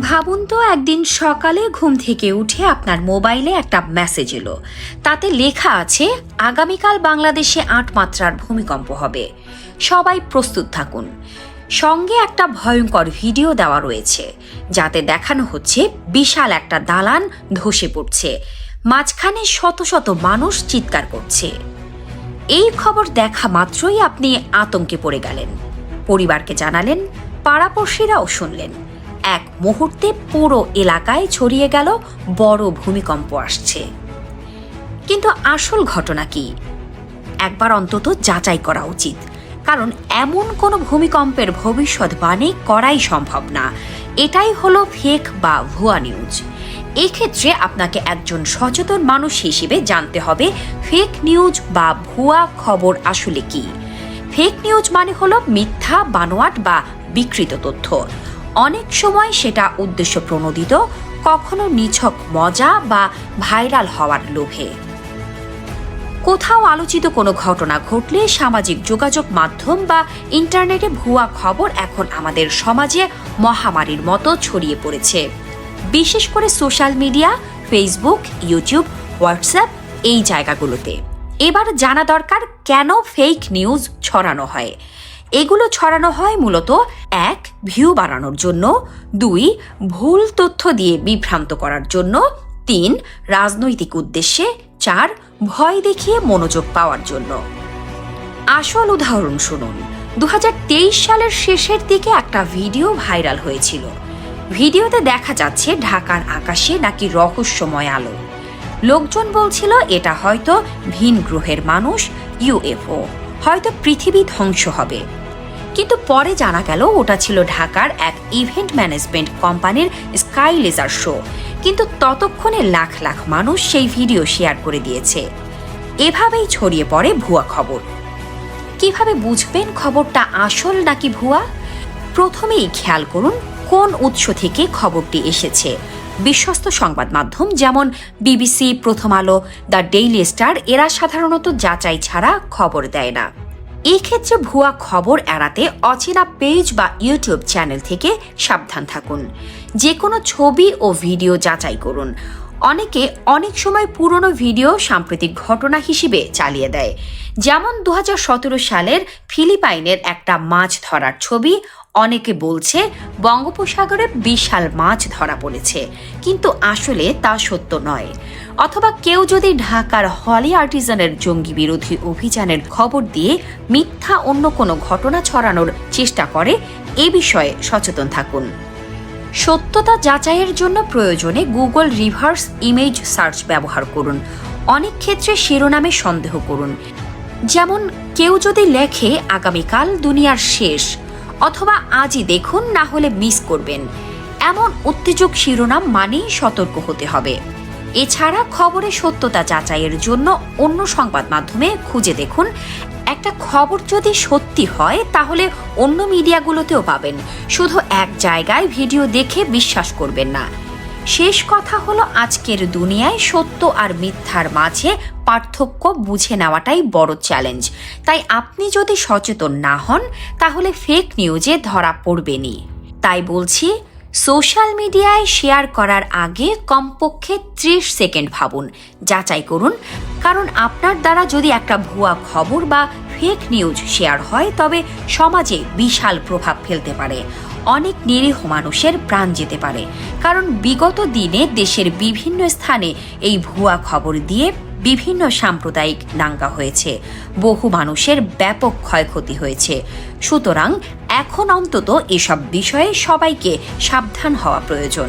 ভাবুন তো, একদিন সকালে ঘুম থেকে উঠে আপনার মোবাইলে একটা মেসেজ এলো। তাতে লেখা আছে, আগামীকাল বাংলাদেশে আট মাত্রার ভূমিকম্প হবে। সবাই প্রস্তুত থাকুন। সঙ্গে একটা ভয়ঙ্কর ভিডিও দেওয়া রয়েছে, যাতে দেখানো হচ্ছে বিশাল একটা দালান ধসে পড়ছে। মাঝখানে শত শত মানুষ চিৎকার করছে। এই খবর দেখা মাত্রই আপনি আতঙ্কে পড়ে গেলেন। পরিবারকে জানালেন, পাড়াপড়শিরাও শুনলেন। এক মুহূর্তে পুরো এলাকায় ছড়িয়ে গেল বড় ভূমিকম্প আসছে। কিন্তু আসল ঘটনা কি? একবার অন্তত যাচাই করা উচিত। কারণ এমন কোনো ভূমিকম্পের ভবিষ্যৎবাণী করাই সম্ভব না। এটাই হলো ফেক বা ভুয়া নিউজ এক্ষেত্রে আপনাকে একজন সচেতন মানুষ হিসেবে জানতে হবে ফেক নিউজ বা ভুয়া খবর আসলে কি। ফেক নিউজ মানে হলো মিথ্যা, বানোয়াট বা বিকৃত তথ্য। অনেক সময় সেটা উদ্দেশ্য প্রণোদিত, কখনো নিছক মজা বা ভাইরাল হওয়ার লোভে। কোথাও আলোচিত কোনো ঘটনা ঘটলে সামাজিক যোগাযোগ মাধ্যম বা ইন্টারনেটে ভুয়া খবর এখন আমাদের সমাজে মহামারীর মতো ছড়িয়ে পড়েছে। বিশেষ করে social media, Facebook, YouTube, WhatsApp এই জায়গাগুলোতে। এবার জানা দরকার কেন ফেক নিউজ ছড়ানো হয়? এগুলো ছড়ানো হয় মূলত, এক ভিউ বাড়ানোর জন্য, দুই, ভুল তথ্য দিয়ে বিভ্রান্ত করার জন্য, তিন, রাজনৈতিক উদ্দেশ্যে, চার, ভয় দেখিয়ে মনোযোগ পাওয়ার জন্য। আসল উদাহরণ শুনুন দু হাজার তেইশ সালের শেষের দিকে একটা ভিডিও ভাইরাল হয়েছিল। ভিডিওতে দেখা যাচ্ছে ঢাকার আকাশে নাকি রহস্যময় আলো। লোকজন বলছিল, এটা হয়তো ভিন গ্রহের মানুষ, ইউএফও। হয়তো পৃথিবী ধ্বংস হবে। কিন্তু পরে জানা গেল ওটা ছিল ঢাকার এক ইভেন্ট ম্যানেজমেন্ট কোম্পানির স্কাই লেজার শো কিন্তু ততক্ষণে লাখ লাখ মানুষ সেই ভিডিও শেয়ার করে দিয়েছে। এভাবেই ছড়িয়ে পড়ে ভুয়া খবর। কীভাবে বুঝবেন খবরটা আসল নাকি ভুয়া? প্রথমেই খেয়াল করুন কোন উৎস থেকে খবরটি এসেছে। বিশ্বস্ত সংবাদ মাধ্যম যেমন বিবিসি, প্রথম আলো, দ্য ডেইলি স্টার, এরা সাধারণত যাচাই ছাড়া খবর দেয় না। এই ক্ষেত্রে ভুয়া খবর এড়াতে অচেনা পেজ বা ইউটিউব চ্যানেল থেকে সাবধান থাকুন। যে কোনো ছবি ও ভিডিও যাচাই করুন। অনেকে অনেক সময় পুরনো ভিডিও সাম্প্রতিক ঘটনা হিসেবে চালিয়ে দেয়। যেমন দু হাজার সতেরো সালের ফিলিপাইনের একটা মাছ ধরার ছবি, অনেকে বলছে বঙ্গোপসাগরে বিশাল মাছ ধরা পড়েছে। কিন্তু আসলে তা সত্য নয়। অথবা কেউ যদি ঢাকার হলি আর্টিজানের জঙ্গি বিরোধী অভিযানের খবর দিয়ে মিথ্যা অন্য কোনো ঘটনা ছড়ানোর চেষ্টা করে, এ বিষয়ে সচেতন থাকুন। সত্যতা যাচাইয়ের জন্য প্রয়োজনে গুগল রিভার্স ইমেজ সার্চ ব্যবহার করুন। অনেক ক্ষেত্রে শিরোনামে সন্দেহ করুন। যেমন, কেউ যদি লেখে, আগামীকাল দুনিয়ার শেষ অথবা, আজই দেখুন, না হলে মিস করবেন এমন উত্তেজক শিরোনাম মানেই সতর্ক হতে হবে। এছাড়া খবরে সত্যতা যাচাইয়ের জন্য অন্য সংবাদ মাধ্যমে খুঁজে দেখুন একটা খবর যদি সত্যি হয়, তাহলে অন্য মিডিয়াগুলোতেও পাবেন। শুধু এক জায়গায় ভিডিও দেখে বিশ্বাস করবেন না। শেষ কথা হলো, আজকের দুনিয়ায় সত্য আর মিথ্যার মাঝে পার্থক্য বুঝে নেওয়াটাই বড় চ্যালেঞ্জ তাই আপনি যদি সচেতন না হন, তাহলে ফেক নিউজে ধরা পড়বেনই। তাই বলছি সোশ্যাল মিডিয়ায় শেয়ার করার আগে কমপক্ষে ত্রিশ সেকেন্ড ভাবুন। যাচাই করুন, কারণ আপনার দ্বারা যদি একটা ভুয়া খবর বা ফেক নিউজ শেয়ার হয়, তবে সমাজে বিশাল প্রভাব ফেলতে পারে। অনেক নিরীহ মানুষের প্রাণ যেতে পারে। কারণ বিগত দিনে দেশের বিভিন্ন স্থানে এই ভুয়া খবর দিয়ে বিভিন্ন সাম্প্রদায়িক দাঙ্গা হয়েছে। বহু মানুষের ব্যাপক ক্ষয়ক্ষতি হয়েছে। সুতরাং এখন অন্তত এসব বিষয়ে সবাইকে সাবধান হওয়া প্রয়োজন।